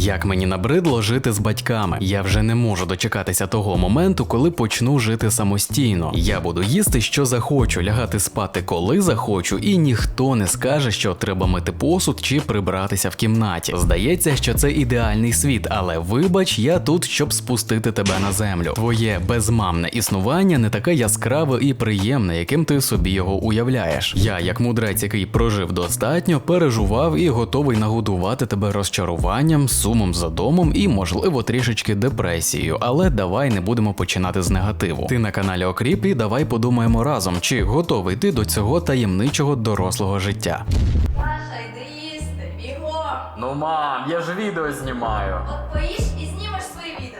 Як мені набридло жити з батьками. Я вже не можу дочекатися того моменту, коли почну жити самостійно. Я буду їсти, що захочу, лягати спати, коли захочу, і ніхто не скаже, що треба мити посуд чи прибратися в кімнаті. Здається, що це ідеальний світ, але вибач, я тут, щоб спустити тебе на землю. Твоє безмамне існування не таке яскраве і приємне, яким ти собі його уявляєш. Я, як мудрець, який прожив достатньо, пережував і готовий нагодувати тебе розчаруванням, сумом за домом і, можливо, трішечки депресією. Але давай не будемо починати з негативу. Ти на каналі Окріп і давай подумаємо разом, чи готовий ти до цього таємничого дорослого життя. Маша, йди їсти, бігом! Ну мам, я ж відео знімаю. От поїж і відео.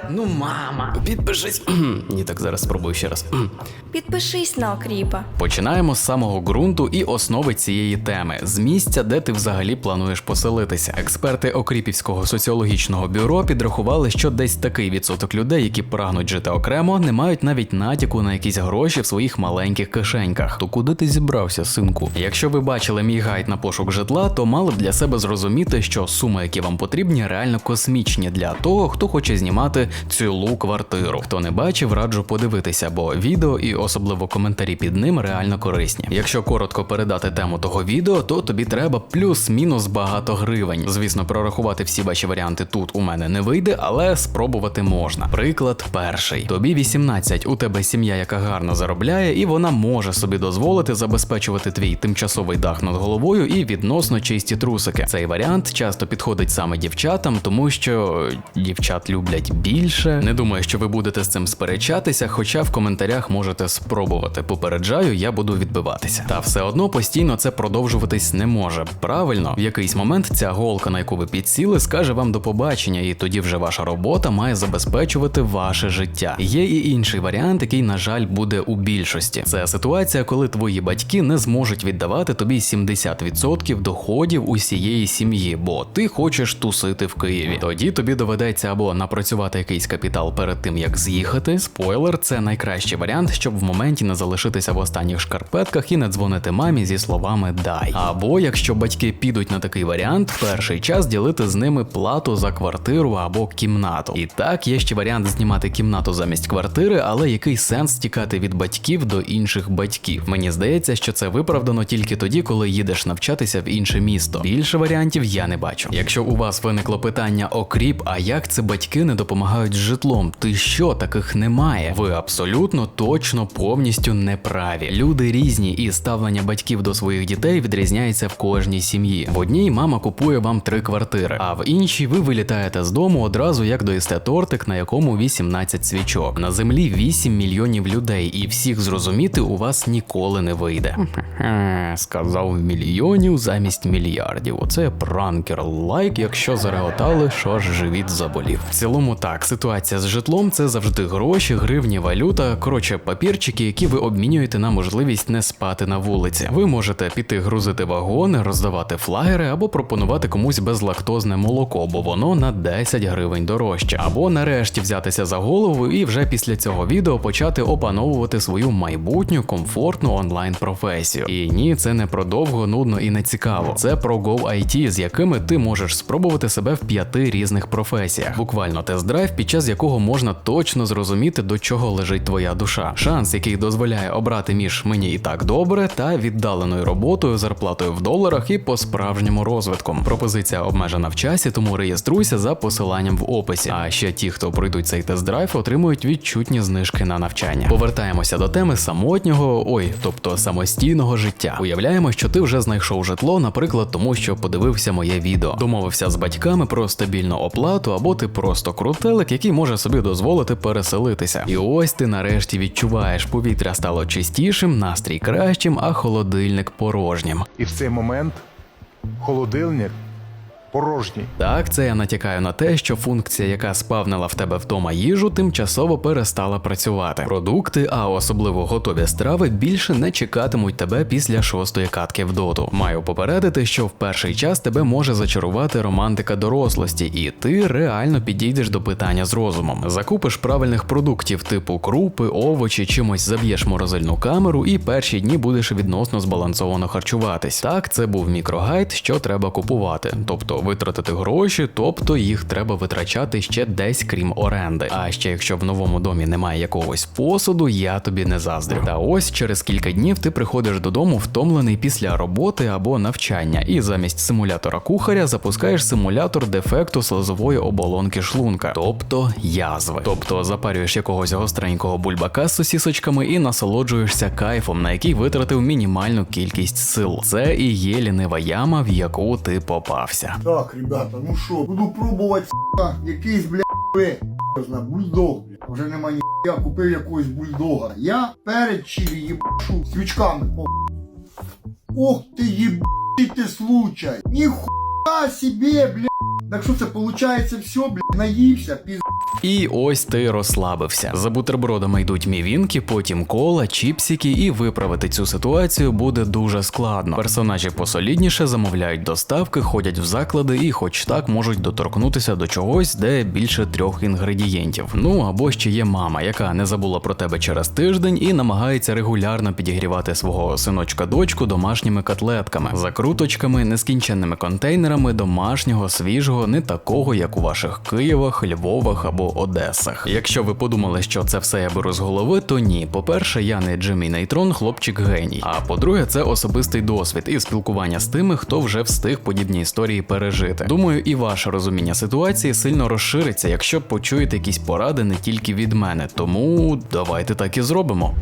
Ну, мама, підпишись. Ні, так зараз спробую ще раз. Підпишись на окріпа. Починаємо з самого ґрунту і основи цієї теми з місця, де ти взагалі плануєш поселитися. Експерти Окріпівського соціологічного бюро підрахували, що десь такий відсоток людей, які прагнуть жити окремо, не мають навіть натяку на якісь гроші в своїх маленьких кишеньках. То куди ти зібрався, синку? Якщо ви бачили мій гайд на пошук житла, то мали б для себе зрозуміти, що суми, які вам потрібні, реально космічні для того, хто хоче знімати цілу квартиру. Хто не бачив, раджу подивитися, бо відео і особливо коментарі під ним реально корисні. Якщо коротко передати тему того відео, то тобі треба плюс-мінус багато гривень. Звісно, прорахувати всі ваші варіанти тут у мене не вийде, але спробувати можна. Приклад перший: тобі 18, у тебе сім'я, яка гарно заробляє, і вона може собі дозволити забезпечувати твій тимчасовий дах над головою і відносно чисті трусики. Цей варіант часто підходить саме дівчатам, тому що дівчат люблять більше. Не думаю, що ви будете з цим сперечатися, хоча в коментарях можете спробувати. Попереджаю, я буду відбиватися. Та все одно постійно це продовжуватись не може. Правильно, в якийсь момент ця голка, на яку ви підсіли, скаже вам до побачення, і тоді вже ваша робота має забезпечувати ваше життя. Є і інший варіант, який, на жаль, буде у більшості. Це ситуація, коли твої батьки не зможуть віддавати тобі 70% доходів усієї сім'ї, бо ти хочеш тусити в Києві. Тоді тобі доведеться або напрацювати якийсь капітал перед тим, як з'їхати. Спойлер, це найкращий варіант, щоб в моменті не залишитися в останніх шкарпетках і не дзвонити мамі зі словами дай. Або якщо батьки підуть на такий варіант, перший час ділити з ними плату за квартиру або кімнату. І так є ще варіант знімати кімнату замість квартири, але який сенс тікати від батьків до інших батьків? Мені здається, що це виправдано тільки тоді, коли їдеш навчатися в інше місто. Більше варіантів я не бачу. Якщо у вас виникло питання окріп, а як це батьки не допомагають з житлом? Ти що таких немає? Ви абсолютно точно повністю неправі. Люди різні, і ставлення батьків до своїх дітей відрізняється в кожній сім'ї. В одній мама купує вам три квартири, а в іншій ви вилітаєте з дому одразу, як доїсте тортик, на якому 18 свічок. На землі 8 мільйонів людей, і всіх зрозуміти у вас ніколи не вийде. Сказав мільйонів замість мільярдів. Оце пранкер лайк, якщо зареготали, що ж живіт заболів. В цілому так, ситуація з житлом це завжди гроші, гривні, валюта, коротше, папірчики, які ви обмінюєте на можливість не спати на вулиці. Ви можете піти грузити вагони, роздавати флаєри або пропонувати комусь безлактозне молоко, бо воно на 10 гривень дорожче. Або нарешті взятися за голову і вже після цього відео почати опановувати свою майбутню комфортну онлайн професію. І ні, це не про довго, нудно і не цікаво. Це про Go IT, з якими ти можеш спробувати себе в п'яти різних професіях. Буквально тест-драйв, під час якого можна точно зрозуміти, до чого лежить твоя душа. Шанс, який дозволяє обрати між мені і так добре та віддаленою роботою, зарплатою в доларах і по-справжньому розвитком. Пропозиція обмежена в часі, тому реєструйся за посиланням в описі. А ще ті, хто пройдуть цей тест-драйв, отримують відчутні знижки на навчання. Повертаємося до теми самотнього, ой, тобто самостійного життя. Уявляємо, що ти вже знайшов житло, наприклад, тому що подивився моє відео, домовився з батьками про стабільну оплату, або ти просто крутелик, який може собі дозволити переселитися. І ось ти нарешті відчуваєш, повітря стало чистішим, настрій кращим, а холодильник порожнім. І в цей момент холодильник порожній. Так, це я натякаю на те, що функція, яка спавнила в тебе вдома їжу, тимчасово перестала працювати. Продукти, а особливо готові страви, більше не чекатимуть тебе після шостої катки в доту. Маю попередити, що в перший час тебе може зачарувати романтика дорослості, і ти реально підійдеш до питання з розумом. Закупиш правильних продуктів, типу крупи, овочі, чимось заб'єш морозильну камеру, і перші дні будеш відносно збалансовано харчуватись. Так, це був мікрогайд, що треба купувати, тобто витратити гроші, тобто їх треба витрачати ще десь крім оренди. А ще якщо в новому домі немає якогось посуду, я тобі не заздрю. Та ось через кілька днів ти приходиш додому втомлений після роботи або навчання, і замість симулятора кухаря запускаєш симулятор дефекту слизової оболонки шлунка, тобто язви. Тобто запарюєш якогось гостренького бульбака з сосісочками і насолоджуєшся кайфом, на який витратив мінімальну кількість сил. Це і є лінива яма, в яку ти попався. Так, ребята, ну що, буду пробувати с**а, якийсь, бля, пе, бульдог, бля. Вже нема ні я купив якогось бульдога. Я перед чилі їбашу свічками по. Ох ти їбаний ти случай. Ніхуя себе, бля. Так що це виходить все, бля, наївся, піз... І ось ти розслабився. За бутербродами йдуть мівінки, потім кола, чіпсики, і виправити цю ситуацію буде дуже складно. Персонажі посолідніше замовляють доставки, ходять в заклади і, хоч так, можуть доторкнутися до чогось, де більше трьох інгредієнтів. Ну або ще є мама, яка не забула про тебе через тиждень і намагається регулярно підігрівати свого синочка дочку домашніми котлетками, закруточками, нескінченними контейнерами домашнього, свіжого, не такого, як у ваших Києвах, Львовах або Одесах. Якщо ви подумали, що це все я беру з голови, то ні. По-перше, я не Джиммі Нейтрон, хлопчик геній. А по-друге, це особистий досвід і спілкування з тими, хто вже встиг подібні історії пережити. Думаю, і ваше розуміння ситуації сильно розшириться, якщо почуєте якісь поради не тільки від мене. Тому давайте так і зробимо.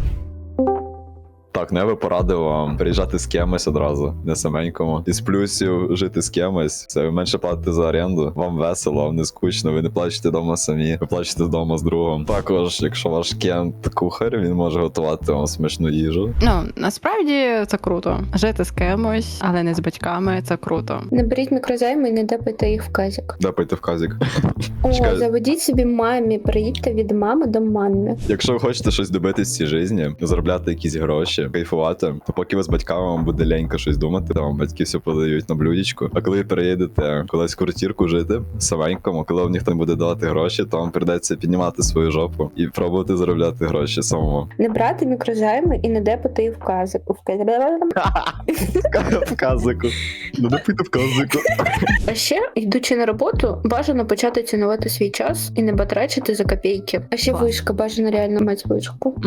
Так, ну я би порадив вам переїжджати з кимось одразу, не саменькому. Із плюсів жити з кимось. Це ви менше платите за оренду, вам весело, вам не скучно, ви не плачете вдома самі, ви плачете вдома з другом. Також, якщо ваш кент кухар, він може готувати вам смачну їжу. Ну насправді це круто. Жити з кимось, але не з батьками. Це круто. Не беріть мікрозайми і не депайте їх в казік. Дапайте в казік. О, заведіть собі мамі, приїдьте від мами до мами. Якщо ви хочете щось добитись в цій житті, заробляти якісь гроші, кайфувати, то поки ви з батьками вам буде лінька щось думати, то вам батьки все подають на блюдечку. А коли ви переїдете кудись в квартирку жити саменькому, коли вам ніхто не буде давати гроші, то вам прийдеться піднімати свою жопу і пробувати заробляти гроші самому. Не брати мікрозайми і не депати їх в казик. В. В казику. Ну допити в казику. А ще, йдучи на роботу, бажано почати цінувати свій час і не батрачити за копійки. А ще вишка, бажано реально мати вишку.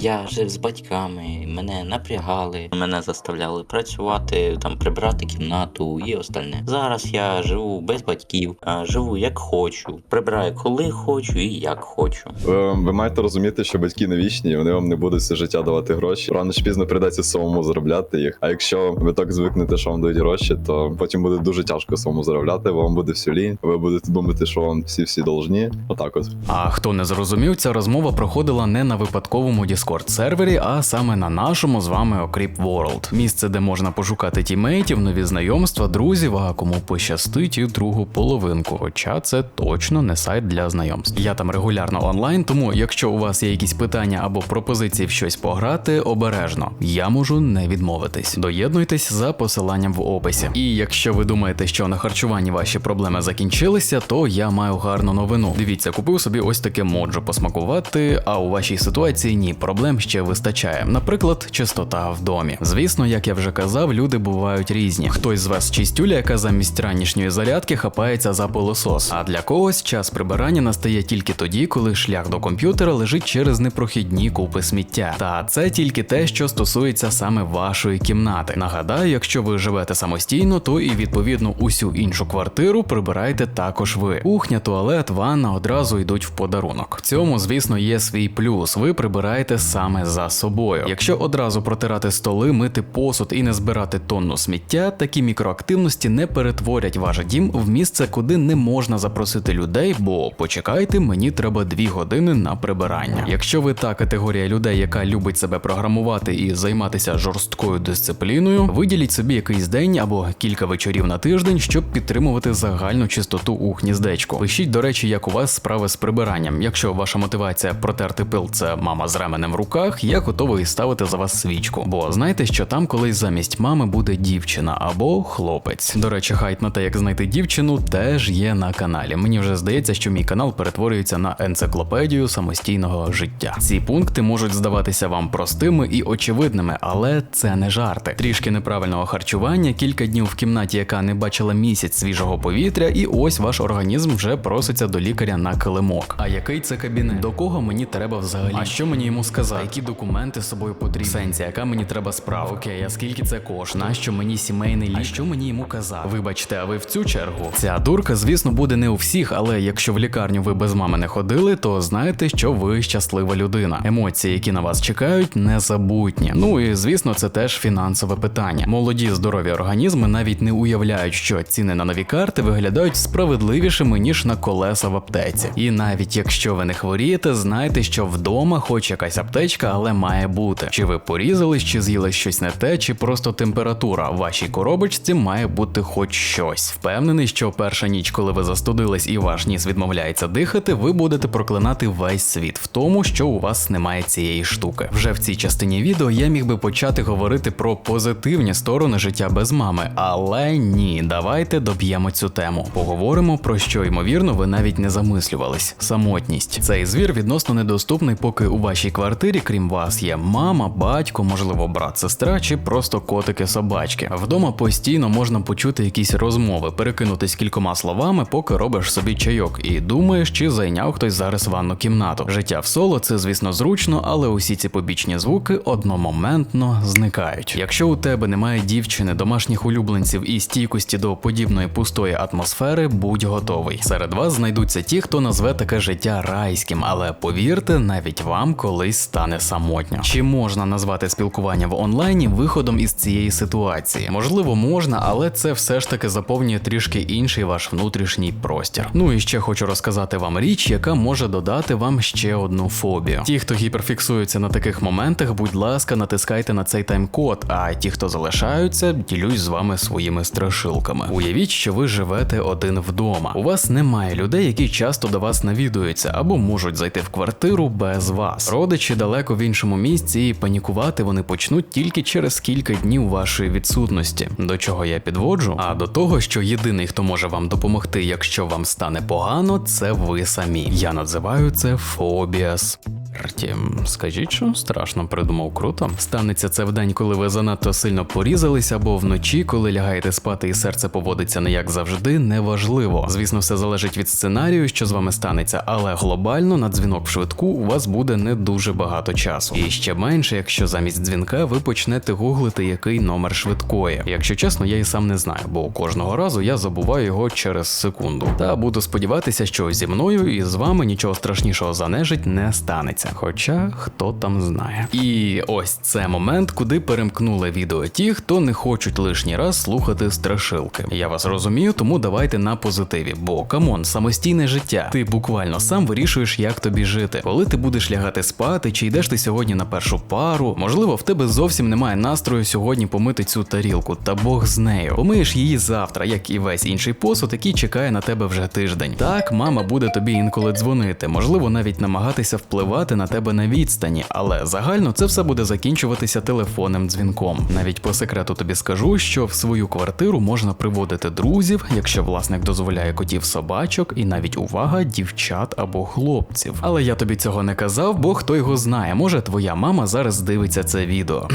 Я жив з батьками, мене напрягали, мене заставляли працювати, там прибрати кімнату і остальне. Зараз я живу без батьків, а, живу як хочу, прибираю коли хочу і як хочу. Ви, ви маєте розуміти, що батьки не вічні, вони вам не будуть все життя давати гроші. Рано чи пізно прийдеться самому заробляти їх. А якщо ви так звикнете, що вам дають гроші, то потім буде дуже тяжко самому заробляти, вам буде все лінь. Ви будете думати, що вам всі всі должні. Отак от. А хто не зрозумів, ця розмова проходила не на випадковому Discord сервері, а саме на нашому з вами Окріп World. Місце, де можна пошукати тімейтів, нові знайомства, друзів, а кому пощастить і другу половинку. Хоча це точно не сайт для знайомств. Я там регулярно онлайн, тому якщо у вас є якісь питання або пропозиції в щось пограти, обережно. Я можу не відмовитись. Доєднуйтесь за посиланням в описі. І якщо ви думаєте, що на харчуванні ваші проблеми закінчилися, то я маю гарну новину. Дивіться, купив собі ось таке моджо посмакувати, а у вашій ситуації ні, проблем ще вистачає. Наприклад, чистота в домі. Звісно, як я вже казав, люди бувають різні. Хтось з вас чистюля, яка замість ранішньої зарядки хапається за пилосос. А для когось час прибирання настає тільки тоді, коли шлях до комп'ютера лежить через непрохідні купи сміття. Та це тільки те, що стосується саме вашої кімнати. Нагадаю, якщо ви живете самостійно, то і відповідно усю іншу квартиру прибирайте також ви. Кухня, туалет, ванна одразу йдуть в подарунок. В цьому, звісно, є свій плюс. Ви прибираєте саме за собою. Якщо одразу протирати столи, мити посуд і не збирати тонну сміття, такі мікроактивності не перетворять ваш дім в місце, куди не можна запросити людей, бо почекайте, мені треба дві години на прибирання. Якщо ви та категорія людей, яка любить себе програмувати і займатися жорсткою дисципліною, виділіть собі якийсь день або кілька вечорів на тиждень, щоб підтримувати загальну чистоту у гніздечку. Пишіть, до речі, як у вас справи з прибиранням. Якщо ваша мотивація протерти пил це мама з ременем в руках, я готовий ставити за вас свічку. Бо знаєте, що там колись замість мами буде дівчина або хлопець. До речі, хайт на те, як знайти дівчину, теж є на каналі. Мені вже здається, що мій канал перетворюється на енциклопедію самостійного життя. Ці пункти можуть здаватися вам простими і очевидними, але це не жарти. Трішки неправильного харчування, кілька днів в кімнаті, яка не бачила місяць свіжого повітря, і ось ваш організм вже проситься до лікаря на килимок. А який це кабінет? До кого мені треба взагалі? А що мені йому сказати? Які документи з собою потрібні? Сенсі, яка мені треба справа? Окей, а скільки це коштує? Нащо мені сімейний лікар? А що мені йому казати? Вибачте, а ви в цю чергу? Ця дурка, звісно, буде не у всіх, але якщо в лікарню ви без мами не ходили, то знаєте, що ви щаслива людина. Емоції, які на вас чекають, незабутні. Ну і звісно, це теж фінансове питання. Молоді здорові організми навіть не уявляють, що ціни на нові карти виглядають справедливішими ніж на колеса в аптеці. І навіть якщо ви не хворієте, знайте, що вдома хоч якась аптечка, але має бути. Чи ви порізались, чи з'їли щось не те, чи просто температура. В вашій коробочці має бути хоч щось. Впевнений, що перша ніч, коли ви застудились і ваш ніс відмовляється дихати, ви будете проклинати весь світ в тому, що у вас немає цієї штуки. Вже в цій частині відео я міг би почати говорити про позитивні сторони життя без мами, але ні, давайте доб'ємо цю тему. Поговоримо про що ймовірно ви навіть не замислювались. Самотність. Цей звір відносно недоступний, поки у вашій квартирі, крім вас, є мама, батько, можливо, брат, сестра чи просто котики-собачки. Вдома постійно можна почути якісь розмови, перекинутись кількома словами, поки робиш собі чайок, і думаєш, чи зайняв хтось зараз ванну кімнату. Життя в соло це, звісно, зручно, але усі ці побічні звуки одномоментно зникають. Якщо у тебе немає дівчини, домашніх улюбленців і стійкості до подібної пустої атмосфери, будь готовий. Серед вас знайдуться ті, хто назве таке життя райським, але повірте, навіть вам колись стане самотньо. Чи можна назвати спілкування в онлайні виходом із цієї ситуації? Можливо, можна, але це все ж таки заповнює трішки інший ваш внутрішній простір. Ну і ще хочу розказати вам річ, яка може додати вам ще одну фобію. Ті, хто гіперфіксується на таких моментах, будь ласка, натискайте на цей тайм-код. А ті, хто залишаються, ділюсь з вами своїми страшилками. Уявіть, що ви живете один вдома. У вас немає людей, які часто до вас навідуються або можуть зайти в квартиру без вас. Родичі далеко в іншому місці, і панікувати вони почнуть тільки через кілька днів вашої відсутності. До чого я підводжу? А до того, що єдиний, хто може вам допомогти, якщо вам стане погано, це ви самі. Я називаю це фобіас. Втім, скажіть, що страшно придумав круто. Станеться це в день, коли ви занадто сильно порізались, або вночі, коли лягаєте спати і серце поводиться не як завжди, неважливо. Звісно, все залежить від сценарію, що з вами станеться, але глобально на дзвінок в швидку у вас буде не дуже багато часу. І ще менше, якщо замість дзвінка ви почнете гуглити який номер швидкої. Якщо чесно, я і сам не знаю, бо кожного разу я забуваю його через секунду. Та буду сподіватися, що зі мною і з вами нічого страшнішого за нежить не станеться. Хоча хто там знає. І ось це момент, куди перемкнули відео ті, хто не хочуть лишній раз слухати страшилки. Я вас розумію, тому давайте на позитиві. Бо камон, самостійне життя. Ти буквально сам вирішуєш, як тобі жити. Коли ти будеш лягати спати, чи йдеш ти сьогодні на першу пару, можливо, в тебе зовсім немає настрою сьогодні помити цю тарілку, та Бог з нею. Помиєш її завтра, як і весь інший посуд, який чекає на тебе вже тиждень. Так, мама буде тобі інколи дзвонити, можливо, навіть намагатися впливати на тебе на відстані, але загально це все буде закінчуватися телефонним дзвінком. Навіть по секрету тобі скажу, що в свою квартиру можна приводити друзів, якщо власник дозволяє котів собачок, і навіть увага дівчат або хлопців. Але я тобі цього не казав, бо хто його знає, може твоя мама зараз дивиться це відео.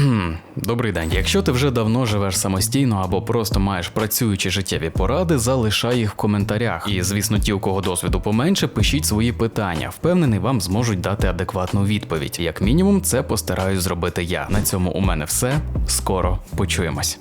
Добрий день. Якщо ти вже давно живеш самостійно або просто маєш працюючі життєві поради, залишай їх в коментарях. І звісно, ті, у кого досвіду поменше, пишіть свої питання. Впевнений, вам зможуть дати адекватну відповідь. Як мінімум, це постараюсь зробити я. На цьому у мене все. Скоро почуємось.